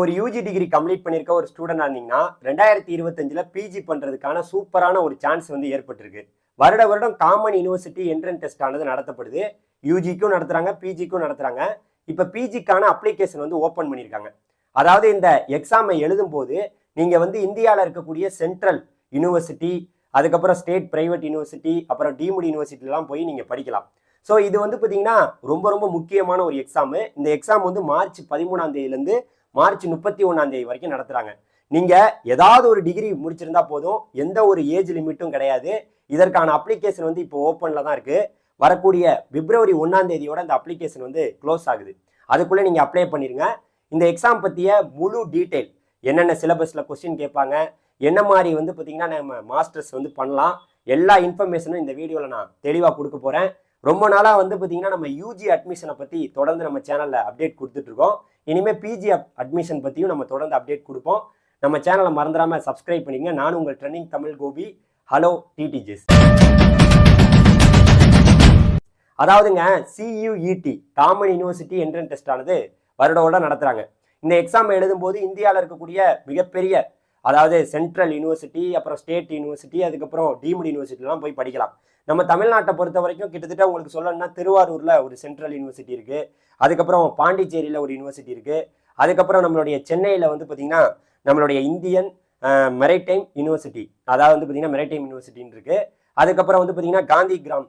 ஒரு UG degree complete பண்ணியிருக்க ஒரு ஸ்டூடெண்ட் இருந்தீங்கன்னா ரெண்டாயிரத்தி இருபத்தஞ்சில் பிஜி பண்ணுறதுக்கான சூப்பரான ஒரு சான்ஸ் வந்து ஏற்பட்டிருக்கு. வருட வருடம் காமன் யூனிவர்சிட்டி என்ட்ரன் டெஸ்ட் ஆனது நடத்தப்படுது. யூஜிக்கும் நடத்துகிறாங்க பிஜிக்கும் நடத்துகிறாங்க இப்போ பிஜிக்கான அப்ளிகேஷன் வந்து ஓப்பன் பண்ணியிருக்காங்க அதாவது இந்த எக்ஸாமை எழுதும்போது நீங்கள் வந்து இந்தியாவில் இருக்கக்கூடிய சென்ட்ரல் யூனிவர்சிட்டி அதுக்கப்புறம் ஸ்டேட் பிரைவேட் யூனிவர்சிட்டி அப்புறம் டீம்டு யூனிவர்சிட்டிலாம் போய் நீங்கள் படிக்கலாம். ஸோ இது வந்து பார்த்தீங்கன்னா ரொம்ப ரொம்ப முக்கியமான ஒரு எக்ஸாமு இந்த எக்ஸாம் வந்து மார்ச் பதிமூணாம் தேதியிலேருந்து மார்ச் முப்பத்தி ஒன்றாம் தேதி வரைக்கும் நடத்துகிறாங்க நீங்கள் ஏதாவது ஒரு டிகிரி முடிச்சிருந்தா போதும் எந்த ஒரு ஏஜ் லிமிட்டும் கிடையாது. இதற்கான அப்ளிகேஷன் வந்து இப்போ ஓப்பனில் தான் இருக்குது வரக்கூடிய பிப்ரவரி ஒன்றாம் தேதியோட அந்த அப்ளிகேஷன் வந்து க்ளோஸ் ஆகுது. அதுக்குள்ளே நீங்கள் அப்ளை பண்ணிடுங்க இந்த எக்ஸாம் பற்றிய முழு டீட்டெயில் என்னென்ன சிலபஸில் கொஸ்டின் கேட்பாங்க என்ன மாதிரி வந்து பார்த்தீங்கன்னா நம்ம மாஸ்டர்ஸ் வந்து பண்ணலாம் எல்லா இன்ஃபர்மேஷனும் இந்த வீடியோவில் நான் தெளிவாக கொடுக்க போகிறேன் ரொம்ப நாளாக வந்து பார்த்தீங்கன்னா நம்ம யூஜி அட்மிஷனை பற்றி தொடர்ந்து நம்ம சேனலில் அப்டேட் கொடுத்துட்ருக்கோம் இனிமேல் பிஜி அட்மிஷன் பற்றியும் நம்ம தொடர்ந்து அப்டேட் கொடுப்போம். நம்ம சேனலை மறந்துடாமல் சப்ஸ்கிரைப் பண்ணிங்க நானும் உங்கள் ட்ரெண்டிங் தமிழ் கோபி ஹலோ டிடிஜிஸ் அதாவதுங்க CUET common university entrance test ஆனது வருட வருடம் நடத்துகிறாங்க இந்த எக்ஸாம் எழுதும்போது இந்தியாவில் இருக்கக்கூடிய மிகப்பெரிய அதாவது சென்ட்ரல் யூனிவர்சிட்டி அப்புறம் ஸ்டேட் யூனிவர்சிட்டி அதுக்கப்புறம் டீம்டு யூனிவர்சிட்டிலாம் போய் படிக்கலாம். நம்ம தமிழ்நாட்டை பொறுத்த வரைக்கும் கிட்டத்தட்ட உங்களுக்கு சொல்லணும்னா திருவாரூரில் ஒரு சென்ட்ரல் யூனிவர்சிட்டி இருக்குது அதுக்கப்புறம் பாண்டிச்சேரியில் ஒரு யூனிவர்சிட்டி இருக்குது அதுக்கப்புறம் நம்மளுடைய சென்னையில் வந்து பார்த்திங்கன்னா நம்மளுடைய இந்தியன் மெரைடைம் யூனிவர்சிட்டி. அதாவது வந்து பார்த்திங்கன்னா மெரைடைம் யூனிவர்சிட்டின்னு இருக்குது அதுக்கப்புறம் வந்து பார்த்திங்கன்னா காந்தி கிராம்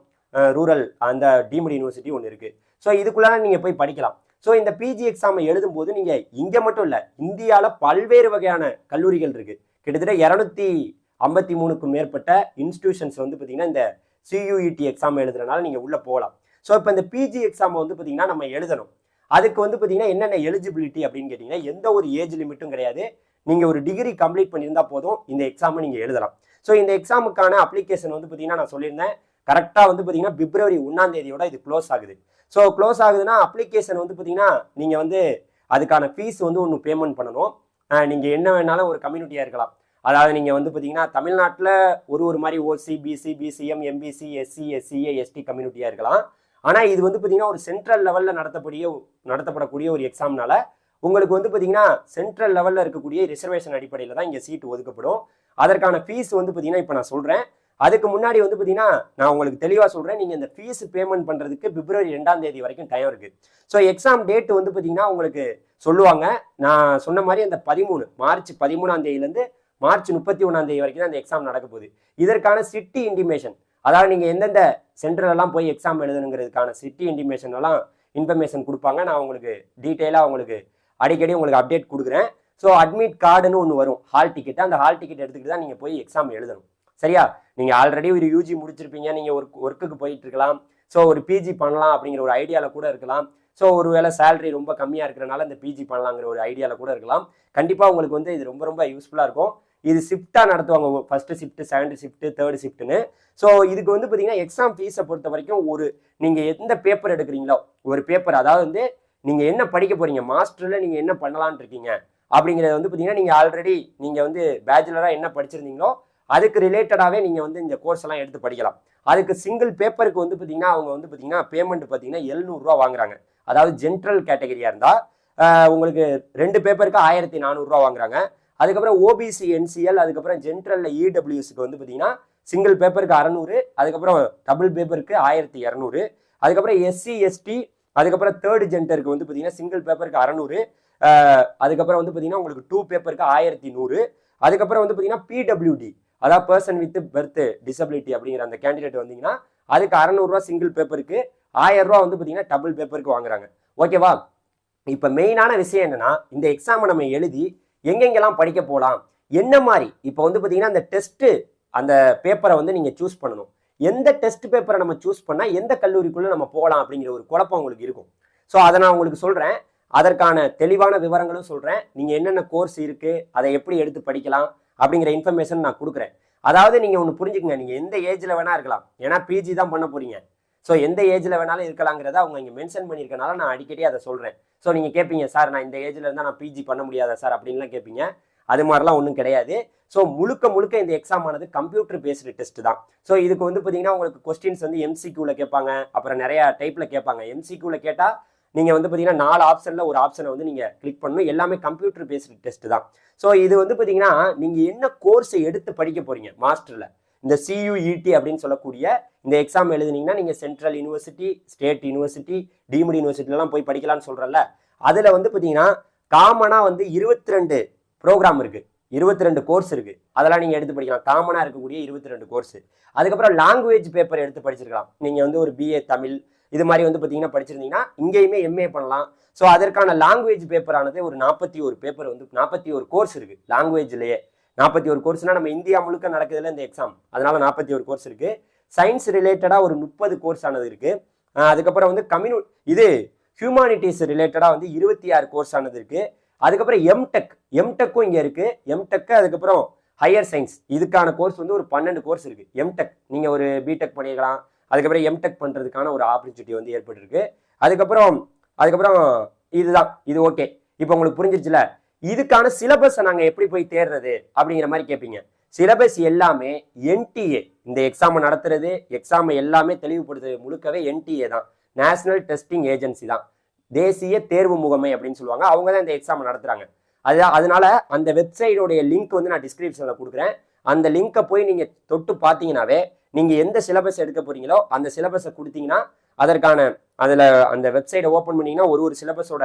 ரூரல் அந்த டீம்டு யூனிவர்சிட்டி ஒன்று இருக்குது ஸோ இதுக்குள்ளார நீங்கள் போய் படிக்கலாம். ஸோ இந்த பிஜி எக்ஸாமை எழுதும்போது நீங்கள் இங்கே மட்டும் இல்லை இந்தியாவில் பல்வேறு வகையான கல்லூரிகள் இருக்குது கிட்டத்தட்ட இரநூத்தி ஐம்பத்தி மூணுக்கும் மேற்பட்ட இன்ஸ்டிடியூஷன்ஸ் வந்து பார்த்தீங்கன்னா இந்த சியூஇடி எக்ஸாம் எழுதுறதுனால நீங்கள் உள்ளே போகலாம். ஸோ இப்போ இந்த பிஜி எக்ஸாமை வந்து பார்த்தீங்கன்னா நம்ம எழுதணும். அதுக்கு வந்து பார்த்தீங்கன்னா என்னென்ன எலிஜிபிலிட்டி அப்படின்னு கேட்டிங்கன்னா எந்த ஒரு ஏஜ் லிமிட்டும் கிடையாது. நீங்கள் ஒரு டிகிரி கம்ப்ளீட் பண்ணியிருந்தா போதும் இந்த எக்ஸாமை நீங்கள் எழுதலாம். ஸோ இந்த எக்ஸாமுக்கான அப்ளிகேஷன் வந்து பார்த்தீங்கன்னா நான் சொல்லியிருந்தேன். கரெக்டாக வந்து பார்த்தீங்கன்னா பிப்ரவரி ஒன்றாம் தேதியோட இது க்ளோஸ் ஆகுது. ஸோ க்ளோஸ் ஆகுதுன்னா அப்ளிகேஷன் வந்து பார்த்தீங்கன்னா நீங்கள் வந்து அதுக்கான ஃபீஸ் வந்து ஒன்று பேமெண்ட் பண்ணணும். நீங்கள் என்ன வேணாலும் ஒரு கம்யூனிட்டியாக இருக்கலாம். அதாவது நீங்கள் வந்து பார்த்தீங்கன்னா தமிழ்நாட்டில் ஒரு ஒரு மாதிரி OC BC BCM MBC SC SCA ST கம்யூனிட்டியாக இருக்கலாம். ஆனால் இது வந்து பார்த்தீங்கன்னா ஒரு சென்ட்ரல் லெவலில் நடத்தக்கூடிய நடத்தப்படக்கூடிய ஒரு எக்ஸாம்னால உங்களுக்கு வந்து பார்த்தீங்கன்னா சென்ட்ரல் லெவலில் இருக்கக்கூடிய ரிசர்வேஷன் அடிப்படையில் தான் இங்கே சீட்டு ஒதுக்கப்படும். அதற்கான ஃபீஸ் வந்து பார்த்தீங்கன்னா இப்போ நான் சொல்கிறேன் அதுக்கு முன்னாடி வந்து பார்த்தீங்கன்னா நான் உங்களுக்கு தெளிவாக சொல்கிறேன் நீங்கள் இந்த ஃபீஸ் பேமெண்ட் பண்ணுறதுக்கு பிப்ரவரி ரெண்டாம் தேதி வரைக்கும் டைம் இருக்குது ஸோ எக்ஸாம் டேட் வந்து பார்த்தீங்கன்னா உங்களுக்கு சொல்லுவாங்க. நான் சொன்ன மாதிரி அந்த பதிமூணு மார்ச் பதிமூணாம் தேதியிலேருந்து மார்ச் முப்பத்தி ஒன்றாம் தேதி வரைக்கும் தான் அந்த எக்ஸாம் நடக்க போகுது. இதற்கான சிட்டி இன்டிமேஷன் அதாவது நீங்கள் எந்தெந்த சென்டர்லாம் போய் எக்ஸாம் எழுதணுங்கிறதுக்கான சிட்டி இன்டிமேஷன் எல்லாம் இன்ஃபர்மேஷன் கொடுப்பாங்க. நான் உங்களுக்கு டீட்டெயிலாக உங்களுக்கு அடிக்கடி உங்களுக்கு அப்டேட் கொடுக்குறேன். ஸோ அட்மிட் கார்டுன்னு ஒன்று வரும். ஹால் டிக்கெட் அந்த ஹால் டிக்கெட் எடுத்துக்கிட்டு தான் நீங்கள் போய் எக்ஸாம் எழுதணும். சரியா? நீங்கள் ஆல்ரெடி ஒரு யூஜி முடிச்சிருப்பீங்க நீங்கள் ஒர்க் ஒர்க்குக்கு போயிட்டு இருக்கலாம் ஸோ ஒரு பிஜி பண்ணலாம் அப்படிங்கிற ஒரு ஐடியாவில் கூட இருக்கலாம். ஸோ ஒரு வேளை சேலரி ரொம்ப கம்மியாக இருக்கிறனால இந்த பிஜி பண்ணலாங்கிற ஒரு ஐடியாவில் கூட இருக்கலாம். கண்டிப்பாக உங்களுக்கு வந்து இது ரொம்ப ரொம்ப யூஸ்ஃபுல்லாக இருக்கும். இது ஷிஃப்டாக நடத்துவாங்க. First shift second shift third ஷிஃப்ட்டுன்னு so இதுக்கு வந்து பார்த்தீங்கன்னா எக்ஸாம் ஃபீஸை பொறுத்த வரைக்கும் ஒரு நீங்கள் எந்த பேப்பர் எடுக்கிறீங்களோ ஒரு பேப்பர் அதாவது வந்து நீங்கள் என்ன படிக்க போகிறீங்க மாஸ்டரில் நீங்கள் என்ன பண்ணலான் இருக்கீங்க அப்படிங்கிறது வந்து பார்த்தீங்கன்னா நீங்கள் ஆல்ரெடி நீங்கள் வந்து பேச்சுலராக என்ன படிச்சிருந்தீங்களோ அதுக்கு ரிலேட்டடாகவே நீங்கள் வந்து இந்த கோர்ஸ் எல்லாம் எடுத்து படிக்கலாம். அதுக்கு சிங்கிள் பேப்பருக்கு வந்து பார்த்தீங்கன்னா அவங்க வந்து பார்த்தீங்கன்னா பேமெண்ட் பார்த்தீங்கன்னா எழுநூறுவா வாங்குறாங்க. அதாவது ஜென்ரல் கேட்டகரியாக இருந்தால் உங்களுக்கு ரெண்டு பேப்பருக்கு ஆயிரத்தி நானூறுரூவா வாங்குறாங்க. அதுக்கப்புறம் ஓபிசி என்சிஎல் அதுக்கப்புறம் ஜென்ரலில் இடபிள்யூஎஸ்க்கு வந்து பார்த்தீங்கன்னா சிங்கிள் பேப்பருக்கு அறநூறு அதுக்கப்புறம் டபுள் பேப்பருக்கு ஆயிரத்தி இரநூறு அதுக்கப்புறம் எஸ்சி எஸ்டி அதுக்கப்புறம் தேர்ட் ஜென்டருக்கு வந்து பார்த்தீங்கன்னா சிங்கிள் பேப்பருக்கு அறநூறு அதுக்கப்புறம் வந்து பார்த்தீங்கன்னா உங்களுக்கு டூ பேப்பருக்கு ஆயிரத்தி நூறு அதுக்கப்புறம் வந்து பார்த்தீங்கன்னா பிடபிள்யூடி அதாவது பர்சன் வித் பெர்த் டிசபிலிட்டி அப்படிங்கிற அந்த கேண்டிடேட் வந்தீங்கன்னா அதுக்கு அறநூறுரூவா சிங்கிள் பேப்பருக்கு ஆயிரம் ரூபா வந்து பார்த்தீங்கன்னா டபுள் பேப்பருக்கு வாங்குறாங்க. ஓகேவா இப்போ மெயினான விஷயம் என்னன்னா இந்த எக்ஸாமை நம்ம எழுதி எங்கெங்கெல்லாம் படிக்க போகலாம் என்ன மாதிரி இப்போ வந்து பார்த்தீங்கன்னா அந்த டெஸ்ட்டு அந்த பேப்பரை வந்து நீங்கள் சூஸ் பண்ணணும். எந்த டெஸ்ட் பேப்பரை நம்ம சூஸ் பண்ணால் எந்த கல்லூரிக்குள்ளே நம்ம போகலாம் அப்படிங்கிற ஒரு குழப்பம் உங்களுக்கு இருக்கும். ஸோ அதை நான் உங்களுக்கு சொல்கிறேன் அதற்கான தெளிவான விவரங்களும் சொல்கிறேன் நீங்கள் என்னென்ன கோர்ஸ் இருக்குது அதை எப்படி எடுத்து படிக்கலாம் அப்படிங்கிற இன்ஃபர்மேஷன் நான் கொடுக்குறேன். அதாவது நீங்கள் ஒன்று புரிஞ்சுக்கங்க நீங்கள் எந்த ஏஜில் வேணால் இருக்கலாம். ஏன்னா பிஜி தான் பண்ண போகிறீங்க ஸோ எந்த ஏஜில் வேணாலும் இருக்கலாங்கிறத அவங்க இங்கே மென்ஷன் பண்ணியிருக்கனால நான் அடிக்கடி அதை சொல்கிறேன் ஸோ நீங்கள் கேட்பீங்க சார் நான் இந்த ஏஜில் இருந்தால் நான் பிஜி பண்ண முடியாதா சார்? அப்படின்லாம் கேட்பீங்க அது மாதிரிலாம் ஒன்றும் கிடையாது. ஸோ முழுக்க முழுக்க இந்த எக்ஸாம் ஆனது கம்ப்யூட்டர் பேஸ்டு டெஸ்ட் தான். ஸோ இதுக்கு வந்து பார்த்தீங்கன்னா உங்களுக்கு கொஸ்டின்ஸ் வந்து எம்சிக்யூவில் கேட்பாங்க. அப்புறம் நிறையா டைப்பில் கேட்பாங்க. எம்சிக்யூவில் கேட்டால் நீங்கள் வந்து பார்த்தீங்கன்னா நாலு ஆப்ஷனில் ஒரு ஆப்ஷனை வந்து நீங்கள் கிளிக் பண்ணணும். எல்லாமே கம்ப்யூட்டர் பேஸ்டு டெஸ்ட் தான். ஸோ இது வந்து பார்த்தீங்கன்னா நீங்கள் என்ன கோர்ஸை எடுத்து படிக்க போறீங்க? மாஸ்டரில் இந்த சியூஇடி அப்படின்னு சொல்லக்கூடிய இந்த எக்ஸாம் எழுதுனீங்கன்னா நீங்கள் central university state university deemed யூனிவர்சிட்டிலலாம் போய் படிக்கலாம்னு சொல்கிறல்ல அதில் வந்து பார்த்தீங்கன்னா காமனாக வந்து இருபத்தி ரெண்டு ப்ரோக்ராம் இருக்குது இருபத்தி ரெண்டு கோர்ஸ் இருக்குது அதெல்லாம் நீங்கள் எடுத்து படிக்கலாம். காமனாக இருக்கக்கூடிய இருபத்தி ரெண்டு கோர்ஸ் அதுக்கப்புறம் லாங்குவேஜ் பேப்பர் எடுத்து படிச்சிருக்கலாம். நீங்கள் வந்து ஒரு பிஏ தமிழ் இது மாதிரி வந்து பார்த்தீங்கன்னா படிச்சிருந்தீங்கன்னா இங்கேயுமே எம்ஏ பண்ணலாம். ஸோ அதற்கான லாங்குவேஜ் பேப்பரானது ஒரு நாற்பத்தி ஒரு பேப்பர் வந்து நாற்பத்தி ஒரு கோர்ஸ் இருக்குது லாங்குவேஜ்லேயே நாற்பத்தி ஒரு கோர்ஸ்னால் நம்ம இந்தியா முழுக்க நடக்குதுல இந்த எக்ஸாம் அதனால நாற்பத்தி ஒரு கோர்ஸ் இருக்குது சயின்ஸ் ரிலேட்டடாக ஒரு முப்பது கோர்ஸ் ஆனது இருக்குது அதுக்கப்புறம் வந்து கம்யூனி இது ஹியூமானிட்டிஸ் ரிலேட்டடாக வந்து இருபத்தி ஆறு கோர்ஸ் ஆனது இருக்குது அதுக்கப்புறம் எம்டெக் எம்டெக்கும் இங்கே இருக்குது எம்டெக்கு அதுக்கப்புறம் ஹையர் சயின்ஸ் இதுக்கான கோர்ஸ் வந்து ஒரு பன்னெண்டு கோர்ஸ் இருக்குது எம்டெக் நீங்கள் ஒரு பிடெக் பண்ணிக்கலாம் அதுக்கப்புறம் எம்டெக் பண்ணுறதுக்கான ஒரு ஆப்பர்ச்சுனிட்டி வந்து ஏற்பட்டிருக்கு. அதுக்கப்புறம் அதுக்கப்புறம் இதுதான் இது ஓகே இப்போ உங்களுக்கு புரிஞ்சிருச்சுல? இதுக்கான சிலபஸை நாங்கள் எப்படி போய் தேடுறது அப்படிங்கிற மாதிரி கேட்பீங்க சிலபஸ் எல்லாமே என்டிஏ இந்த எக்ஸாமை நடத்துறது எக்ஸாமை எல்லாமே தெளிவுபடுத்துறது முழுக்கவே என்டிஏ தான். நேஷனல் டெஸ்டிங் ஏஜென்சி தான். தேசிய தேர்வு முகமை அப்படின்னு சொல்லுவாங்க. அவங்க தான் இந்த எக்ஸாமை நடத்துகிறாங்க அது அதனால அந்த வெப்சைடோடைய லிங்க் வந்து நான் டிஸ்கிரிப்ஷனில் கொடுக்குறேன். அந்த லிங்கை போய் நீங்கள் தொட்டு பார்த்தீங்கன்னாவே நீங்கள் எந்த சிலபஸ் எடுக்க போகிறீங்களோ அந்த சிலபஸை கொடுத்தீங்கன்னா அதற்கான அதில் அந்த வெப்சைட்டை ஓப்பன் பண்ணிங்கன்னா ஒரு ஒரு சிலபஸோட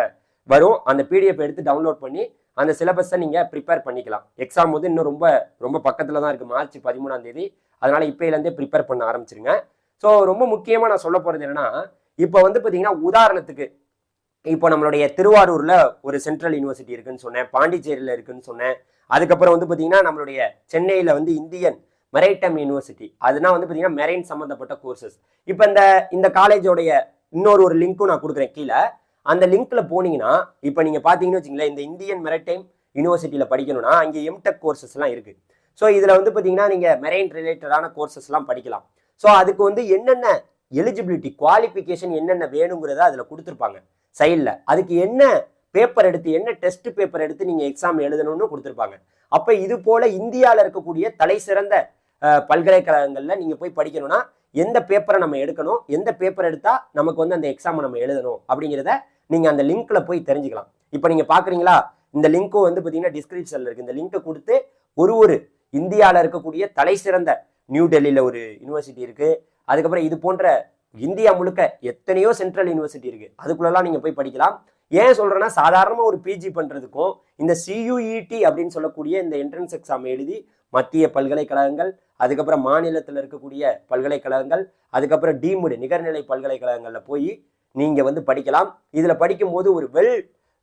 வரும். அந்த பிடிஎஃப் எடுத்து டவுன்லோட் பண்ணி அந்த சிலபஸை நீங்கள் ப்ரிப்பேர் பண்ணிக்கலாம். எக்ஸாம் வந்து இன்னும் ரொம்ப ரொம்ப பக்கத்தில் தான் இருக்குது மார்ச் பதிமூணாம் தேதி. அதனால் இப்போலேருந்தே ப்ரிப்பேர் பண்ண ஆரம்பிச்சிருங்க. ஸோ ரொம்ப முக்கியமாக நான் சொல்ல போகிறது என்னன்னா இப்போ வந்து பார்த்தீங்கன்னா உதாரணத்துக்கு இப்போ நம்மளுடைய திருவாரூரில் ஒரு சென்ட்ரல் யூனிவர்சிட்டி இருக்குன்னு சொன்னேன் பாண்டிச்சேரியில் இருக்குன்னு சொன்னேன். அதுக்கப்புறம் வந்து பார்த்தீங்கன்னா நம்மளுடைய சென்னையில் வந்து இந்தியன் மெரைட்டம் யூனிவர்சிட்டி அதுனா வந்து பார்த்தீங்கன்னா மெரைன் சம்மந்தப்பட்ட கோர்சஸ் இப்போ இந்த இந்த காலேஜோடைய இன்னொரு ஒரு லிங்க்கும் நான் கொடுக்குறேன் கீழே. அந்த லிங்க்ல போனீங்கன்னா இப்போ நீங்கள் பார்த்தீங்கன்னு வச்சிங்களேன் இந்த இந்தியன் மெரைடைம் யூனிவர்சிட்டியில் படிக்கணும்னா அங்கே எம்டெக் கோர்சஸ்லாம் இருக்குது ஸோ இதில் வந்து பார்த்தீங்கன்னா நீங்கள் மெரைன் ரிலேட்டடான கோர்சஸ்லாம் படிக்கலாம். ஸோ அதுக்கு வந்து என்னென்ன எலிஜிபிலிட்டி குவாலிஃபிகேஷன் என்னென்ன வேணுங்கிறத அதில் கொடுத்துருப்பாங்க. சைடில் அதுக்கு என்ன பேப்பர் எடுத்து என்ன டெஸ்ட் பேப்பர் எடுத்து நீங்கள் எக்ஸாம் எழுதணும்னு கொடுத்துருப்பாங்க. அப்போ இது போல இந்தியாவில் இருக்கக்கூடிய தலை சிறந்த பல்கலைக்கழகங்களில் நீங்கள் போய் படிக்கணும்னா எந்த பேப்பரை நம்ம எடுக்கணும்? எந்த பேப்பர் எடுத்தால் நமக்கு வந்து அந்த எக்ஸாமை நம்ம எழுதணும்? அப்படிங்கிறத நீங்கள் அந்த லிங்க்ல போய் தெரிஞ்சுக்கலாம். இப்போ நீங்கள் பார்க்குறீங்களா இந்த லிங்க்கும் வந்து பார்த்தீங்கன்னா டிஸ்கிரிப்ஷனில் இருக்குது இந்த லிங்க்கை கொடுத்து ஒரு ஒரு இந்தியாவில் இருக்கக்கூடிய தலை சிறந்த நியூ டெல்லியில் ஒரு யூனிவர்சிட்டி இருக்குது அதுக்கப்புறம் இது போன்ற இந்தியா முழுக்க எத்தனையோ சென்ட்ரல் யூனிவர்சிட்டி இருக்குது அதுக்குள்ளெல்லாம் நீங்கள் போய் படிக்கலாம். ஏன் சொல்கிறேன்னா சாதாரணமாக ஒரு பிஜி பண்ணுறதுக்கும் இந்த சியூஇடி அப்படின்னு சொல்லக்கூடிய இந்த என்ட்ரன்ஸ் எக்ஸாம் எழுதி மத்திய பல்கலைக்கழகங்கள் அதுக்கப்புறம் மாநிலத்தில் இருக்கக்கூடிய பல்கலைக்கழகங்கள் அதுக்கப்புறம் டீம்டு நிகர்நிலை பல்கலைக்கழகங்களில் போய் நீங்கள் வந்து படிக்கலாம். இதில் படிக்கும்போது ஒரு வெல்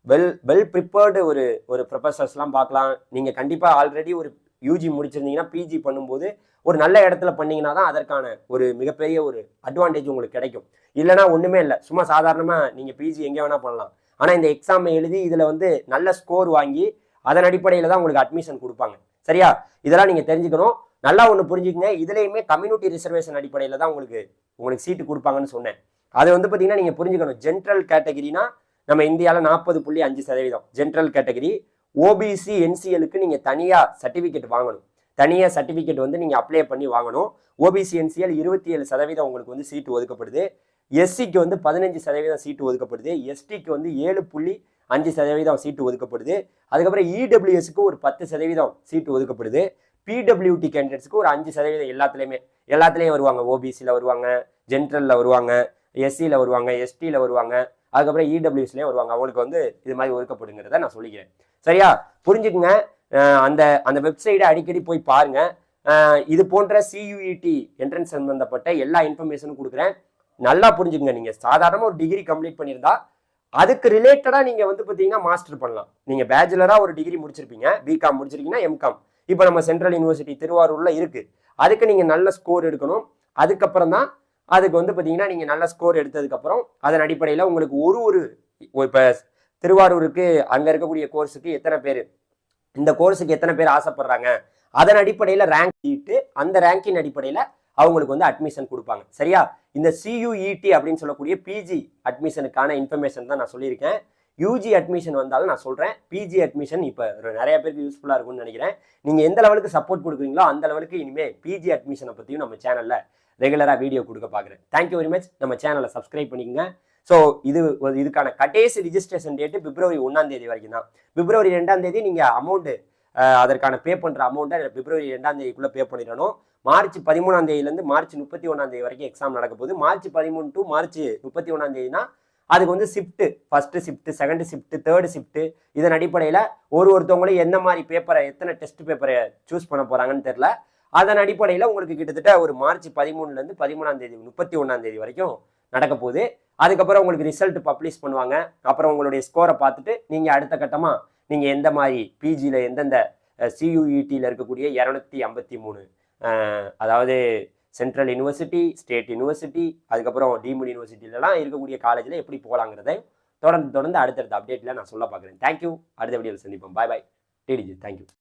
வெல் வெல் ப்ரிப்பேர்டு ஒரு ஒரு ப்ரொஃபஸர்ஸ்லாம் பார்க்கலாம். நீங்கள் கண்டிப்பாக ஆல்ரெடி ஒரு யூஜி முடிச்சிருந்தீங்கன்னா பிஜி பண்ணும்போது ஒரு நல்ல இடத்துல பண்ணீங்கன்னா தான் அதற்கான ஒரு மிகப்பெரிய ஒரு அட்வான்டேஜ் உங்களுக்கு கிடைக்கும். இல்லைனா ஒன்றுமே இல்லை. சும்மா சாதாரணமாக நீங்கள் பிஜி எங்கே வேணால் பண்ணலாம். ஆனால் இந்த எக்ஸாம் எழுதி இதில் வந்து நல்ல ஸ்கோர் வாங்கி அதன் அடிப்படையில் தான் உங்களுக்கு அட்மிஷன் கொடுப்பாங்க. சரியா? இதெல்லாம் நீங்கள் தெரிஞ்சுக்கணும். நல்லா ஒன்று புரிஞ்சுக்கங்க. இதுலேயுமே கம்யூனிட்டி ரிசர்வேஷன் அடிப்படையில் தான் உங்களுக்கு உங்களுக்கு சீட்டு கொடுப்பாங்கன்னு சொன்னேன். அது வந்து பார்த்தீங்கன்னா நீங்கள் புரிஞ்சுக்கணும். ஜென்ரல் கேட்டகிரினா நம்ம இந்தியாவில் நாற்பது புள்ளி அஞ்சு சதவீதம். ஜென்ரல் கேட்டகிரி ஓபிசி என்சிஎலுக்கு நீங்கள் தனியாக சர்டிஃபிகேட் வாங்கணும். தனியாக சர்டிஃபிகேட் வந்து நீங்கள் அப்ளை பண்ணி வாங்கணும். ஓபிசி என்சிஎல் இருபத்தி ஏழு சதவீதம் உங்களுக்கு வந்து சீட்டு ஒதுக்கப்படுது. எஸ்சிக்கு வந்து பதினஞ்சு சதவீதம் சீட்டு ஒதுக்கப்படுது. எஸ்டிக்கு வந்து ஏழு புள்ளி அஞ்சு சதவீதம் சீட்டு ஒதுக்கப்படுது. அதுக்கப்புறம் இடபிள்யூஎஸ்க்கு ஒரு பத்து சதவீதம் சீட்டு ஒதுக்கப்படுது. பிடபிள்யூடி கேண்டிடேட்ஸ்க்கு ஒரு அஞ்சு சதவீதம் எல்லாத்துலேயுமே எல்லாத்துலேயும் வருவாங்க. ஓபிசியில் வருவாங்க ஜென்ரலில் வருவாங்க எஸ்சியில் வருவாங்க எஸ்டியில் வருவாங்க அதுக்கப்புறம் இடபிள்யூஸ்லேயும் வருவாங்க. அவங்களுக்கு வந்து இது மாதிரி ஒதுக்கப்படுங்கிறத நான் சொல்லிக்கிறேன். சரியா? புரிஞ்சுக்குங்க. அந்த அந்த வெப்சைட்டை அடிக்கடி போய் பாருங்கள் இது போன்ற சியூஇடி என்ட்ரன்ஸ் சம்மந்தப்பட்ட எல்லா இன்ஃபர்மேஷனும் கொடுக்குறேன். நல்லா புரிஞ்சுக்கங்க நீங்கள் சாதாரணமாக ஒரு டிகிரி கம்ப்ளீட் பண்ணியிருந்தா அதுக்கு ரிலேட்டடாக நீங்கள் வந்து பார்த்தீங்கன்னா மாஸ்டர் பண்ணலாம். நீங்கள் பேச்சுலராக ஒரு டிகிரி முடிச்சிருப்பீங்க. பிகாம் முடிச்சிருக்கீங்கன்னா எம்காம் இப்போ நம்ம சென்ட்ரல் யூனிவர்சிட்டி திருவாரூரில் இருக்குது அதுக்கு நீங்கள் நல்ல ஸ்கோர் எடுக்கணும். அதுக்கப்புறம் தான் அதுக்கு வந்து பார்த்தீங்கன்னா நீங்கள் நல்ல ஸ்கோர் எடுத்ததுக்கப்புறம் அதன் அடிப்படையில் உங்களுக்கு ஒரு ஒரு இப்போ திருவாரூருக்கு அங்கே இருக்கக்கூடிய கோர்ஸுக்கு எத்தனை பேர்? இந்த கோர்ஸுக்கு எத்தனை பேர் ஆசைப்படுறாங்க? அதன் அடிப்படையில் ரேங்க் ஈட்டு அந்த ரேங்கின் அடிப்படையில் அவங்களுக்கு வந்து அட்மிஷன் கொடுப்பாங்க. சரியா? இந்த சியூஇடி அப்படின்னு சொல்லக்கூடிய பிஜி அட்மிஷனுக்கான இன்ஃபர்மேஷன் தான் நான் சொல்லியிருக்கேன். யூஜி அட்மிஷன் வந்தாலும் நான் சொல்கிறேன் பிஜி அட்மிஷன் இப்போ நிறைய பேருக்கு யூஸ்ஃபுல்லாக இருக்கும்னு நினைக்கிறேன். நீங்கள் எந்த லெவலுக்கு சப்போர்ட் கொடுக்குறீங்களோ அந்த லெவலுக்கு இனிமேல் பிஜி அட்மிஷனை பற்றியும் நம்ம சேனலில் ரெகுலராக வீடியோ கொடுக்க பார்க்குறேன். தேங்க்யூ வெரி மச் நம்ம சேனலை சப்ஸ்கிரைப் பண்ணிக்கங்க. ஸோ இது ஒரு- இதுக்கான கடைசி ரிஜிஸ்ட்ரேஷன் டேட்டு பிப்ரவரி ஒன்றாம் தேதி வரைக்கும் தான். பிப்ரவரி ரெண்டாம் தேதி நீங்கள் அமௌண்ட்டு அதற்கான பே பண்ணுற அமௌண்ட்டை பிப்ரவரி ரெண்டாம் தேதிக்குள்ளே பே பண்ணிடணும். மார்ச் பதிமூணாம் தேதியிலேருந்து மார்ச் முப்பத்தி ஒன்றாம் தேதி வரைக்கும் எக்ஸாம் நடக்க போகுது. மார்ச் பதிமூணு டு மார்ச் முப்பத்தி ஒன்றாம் தேதினா அதுக்கு வந்து shift first shift second shift third shift இதன் அடிப்படையில் ஒரு ஒருத்தவங்களும் எந்த மாதிரி பேப்பரை எத்தனை டெஸ்ட் பேப்பரை சூஸ் பண்ண போகிறாங்கன்னு தெரில அதன் அடிப்படையில் உங்களுக்கு கிட்டத்தட்ட ஒரு மார்ச் பதிமூணுலேருந்து பதிமூணாம் தேதி முப்பத்தி ஒன்றாம் தேதி வரைக்கும் நடக்க போகுது. அதுக்கப்புறம் உங்களுக்கு ரிசல்ட் பப்ளிஷ் பண்ணுவாங்க. அப்புறம் உங்களுடைய ஸ்கோரை பார்த்துட்டு நீங்கள் அடுத்த கட்டமாக நீங்கள் எந்த மாதிரி பிஜியில் எந்தெந்த சியூஇடியில் இருக்கக்கூடிய இரநூத்தி ஐம்பத்தி மூணு அதாவது சென்ட்ரல் யூனிவர்சிட்டி ஸ்டேட் யூனிவர்சிட்டி அதுக்கப்புறம் டீம்டு யூனிவர்சிட்டிலலாம் இருக்கக்கூடிய காலேஜில் எப்படி போகலாங்கிறதை தொடர்ந்து தொடர்ந்து அடுத்தடுத்த அப்டேட்டில் நான் சொல்ல பார்க்குறேன். தேங்க்யூ அடுத்த வீடியோவில் சந்திப்போம். பாய் பாய் டிடிஜி தேங்க்யூ